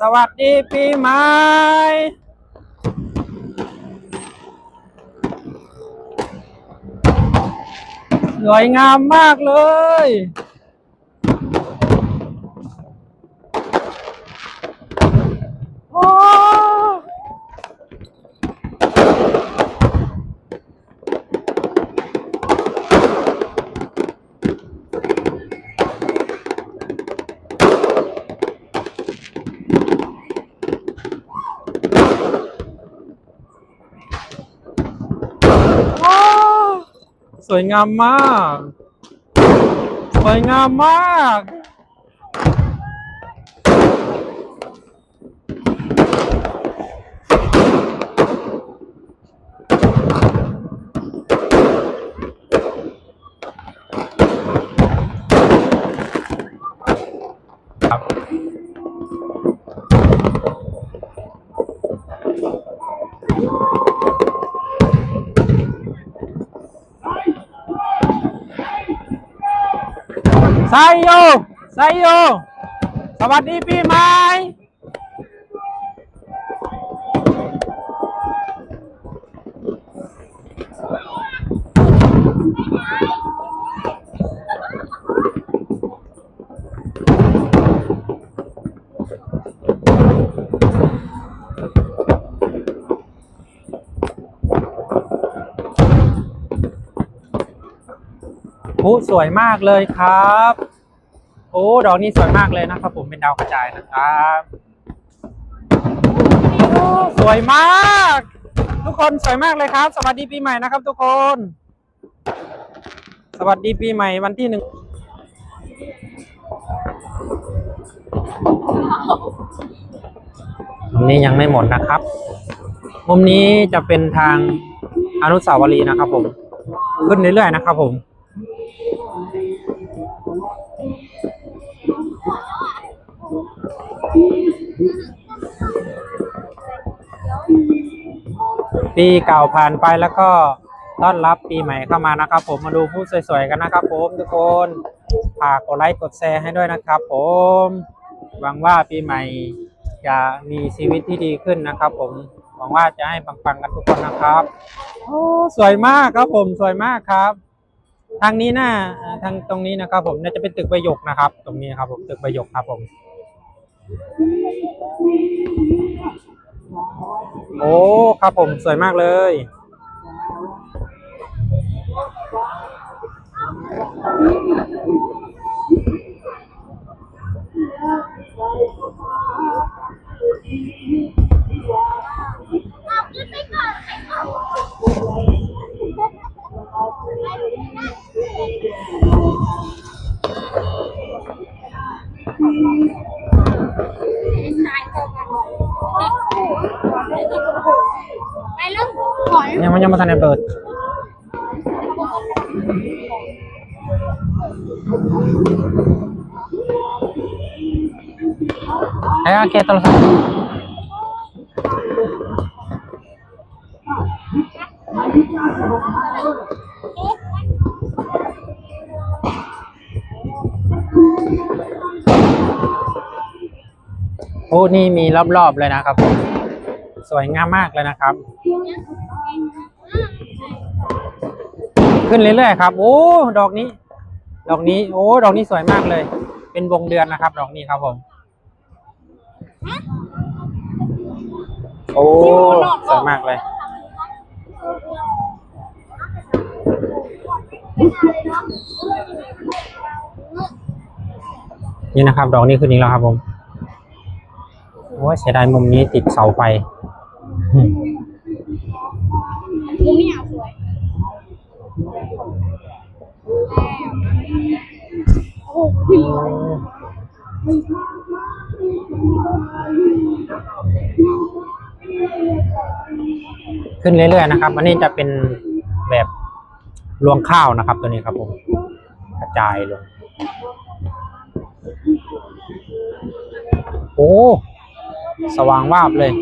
สวัสดีปีใหม่สวยงามมากเลย โอ้ ว้าวส วยงามมาก สวยงามมาก ครับ ไซโยไซโย สวัสดีปีใหม่โอ้สวยมากเลยครับ โอ้ ดอกนี้สวยมากเลยนะครับผมเป็นดาวกระจายนะครับสวยมาก ทุกคนสวยมากเลยครับ สวัสดีปีใหม่นะครับ ทุกคน สวัสดีปีใหม่วันที่หนึ่งมุมนี้ยังไม่หมดนะครับ มุมนี้จะเป็นทางอนุสาวรีย์นะครับผม ขึ้นเรื่อยๆนะครับผม ปีเก่าผ่านไปแล้วก็ต้อนรับปีใหม่เข้ามานะครับ ผมมาดูผู้สวยๆกันนะครับ ผมทุกคนฝากกดไลค์กดแชร์ให้ด้วยนะครับ ผมหวังว่าปีใหม่จะมีชีวิตที่ดีขึ้นนะครับ ผมหวังว่าจะให้ปังๆกันทุกคนนะครับโอ้สวยมากครับผมสวยมากครับ ทางนี้น่าทางตรงนี้นะครับ ผมน่าจะเป็นตึกประโยคนะครับ ตรงนี้ครับ ผมตึกประโยคครับผม โอ้ ครับผมสวยมากเลย ไปเริ่มขอยังไม่ยังไม่ทันได้เปิดไอ้อาเกตโทรศัพท์โอ้นี่มีรอบๆเลยนะครับ สวยงามมากเลยนะครับ ขึ้นเรื่อยๆครับ โอ้ ดอกนี้ ดอกนี้ โอ้ ดอกนี้สวยมากเลย เป็นวงเดือนนะครับ ดอกนี้ครับผม โอ้ สวยมากเลยนี่นะครับ ดอกนี้ขึ้นอีกแล้วครับผม โอ้เสียดายมุมนี้ติดเสาไฟ ขึ้นเรื่อยๆนะครับ อันนี้จะเป็นแบบรวงข้าวนะครับ ตัวนี้ครับผมกระจายลง โอ้ สว่างวาบเลย